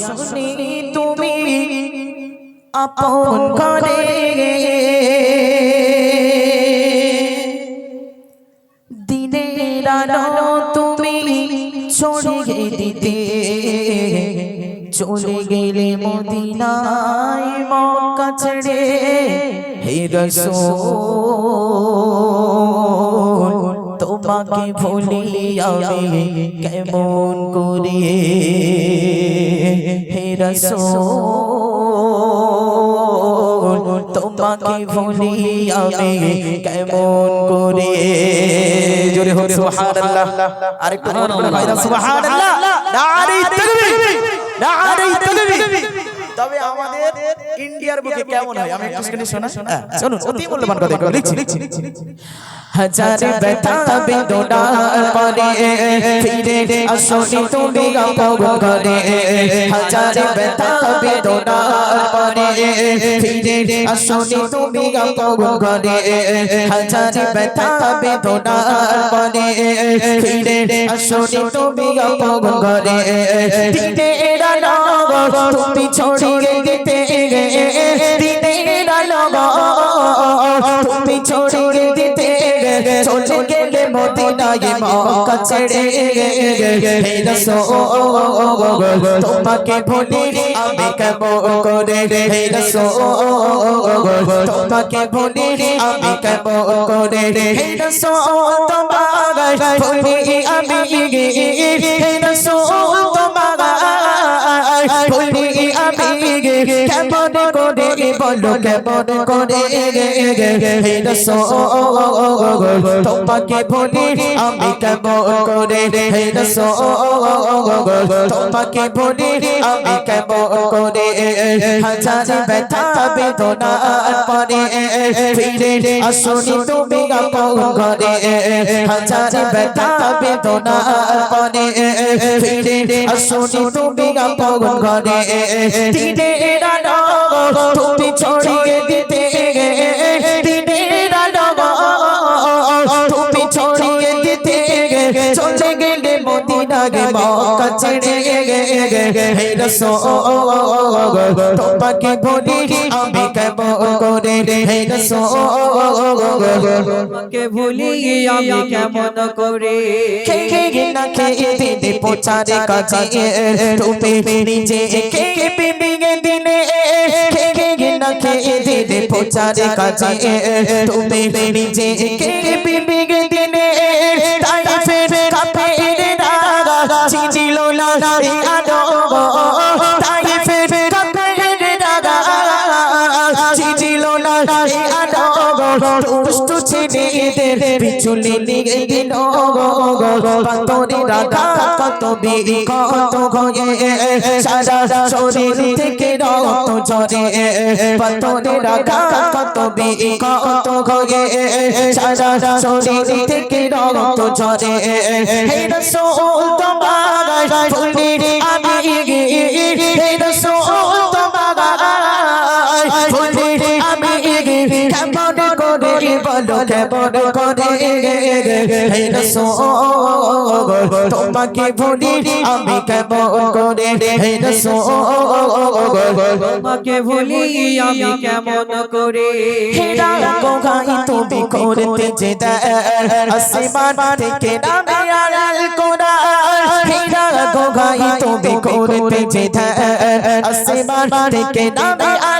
শুনি তুমি আপন করে দিনের আলো তুমি ছড়িয়ে দিতে। চলে গেলে মদিনায় মক্কা ছেড়ে হে রসূল তোমাকে ভুলি আমি কেমন করে? হে রসূল তোমাকে ভুলি আমি কেমন করে জোরে হোক সুবহানাল্লাহ আরেকটু মনে করে ভাইরা সুবহানাল্লাহ নারে তাকবীর নারে তাকবীর তবে আমাদের ইন্ডিয়ার বুকে কেমন হয় আমি একটু শুনে শোনা শুনুন অতি মূল্যবান কথা লিখছি লিখছি হাজার ব্যথা বেদনার পরে ফিরে আসনি তুমি আপন ঘরে। হাজার ব্যথা বেদনার পরে ফিরে আসনি তুমি আপন ঘরে। হাজার ব্যথা বেদনার পরে ফিরে আসনি তুমি আপন ঘরে। দিনের আলো তুমি ছড়িয়ে মক্কা ছেড়ে হে রাসূল তোমাকে ভুলি আমি কেমন করে হে রাসূল তোমাকে ভুলি আমি কেমন করে হে রাসূল তোমাকে ভুলি আমি হে রাসূল তোমাকে ভুলি আমি কেমন বলো কেমন করে হে রাসূল তোমাকে ভুলি আমি কেমন করে হে রাসূল তোমাকে ভুলি আমি কেমন করে হাজার ব্যথা বেদনার পরে ফিরে আসনি তুমি আপন ঘরে হাজার ব্যথা বেদনার পরে ফিরে আসনি তুমি আপন ঘরে আলো তুমি ছড়িয়ে দিতে দিনের আলো তুমি ছড়িয়ে দিতে চলে গেলে মদিনায় মক্কা ছেড়ে হে রাসূল তোমাকে ভুলি আমি কেমন করে? হে রাসূল তোমাকে ভুলি আমি কেমন করে? খেয়ে না খেয়ে দিনে পোচারে কাজে তুমি নিজে কে বিবিগে দিনে। খেয়ে না খেয়ে দিনে কাজে তুমি নিজে কে বিবিগে দিনে তাই ফের কাপে রাগা চিছিল না এই আলো তাই ফের কাপে রাগা চিছিল না এই আলো পিছুলে নিয়ে দিল পাতরে রাখা কত বিড়ি কত গয়ে সারা শরীর থেকে রক্ত ঝরে পাতরে রাখা কত বিড়ি কত গয়ে সারা শরীর থেকে রক্ত ঝরে, হে রসুল তোমার ফুলি আমি হে রসুল বলো করে হে রাসূল তোমাকে ভুলি আমি কেমন করে হে রাসূল তোমাকে ভুলি আমি কেমন করে হেরা কোগাই তুমি করতে যে আসমান থেকে নামে আলাল কোরআন হেরা কোগাই তুমি করতে যে আসমান থেকে নামে আলাল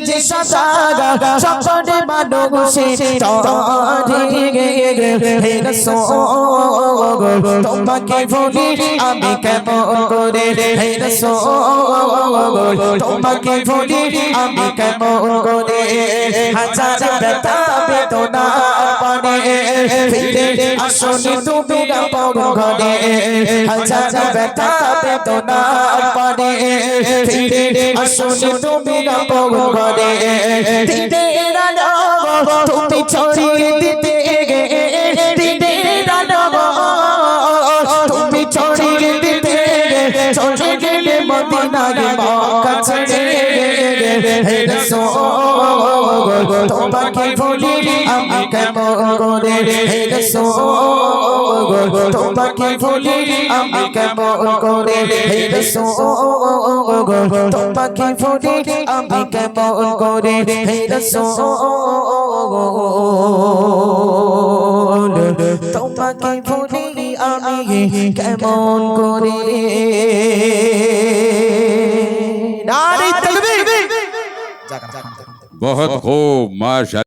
যে সাদা সকলে মানুষে তোমাকে ভুলি আমি কেমন করে তোমাকে ভুলি আমি কেমন করে হাজার ব্যথা বেদনা পানে ফিরে আসনি তুমি গাপন ঘরে হাজার ব্যথা বেদনা পানে ফিরে আসনি তুমি গাপন ঘরে দিনের আলো তুমি ছড়িয়ে দিতে দিনের আলো তুমি ছড়িয়ে দিতে চলে গেলে মদিনায় মক্কা ছেড়ে হে রাসূল তোমাকে ভুলি আমি কেমন করে হে রাসূল তোমাকে ভুলি আমি কেমন করে হে রাসূল তোমাকে ভুলি আমি কেমন করে হে রাসূল তোমাকে ভুলি আমি কেমন করে নারী তকবীর बहुत खूब माशा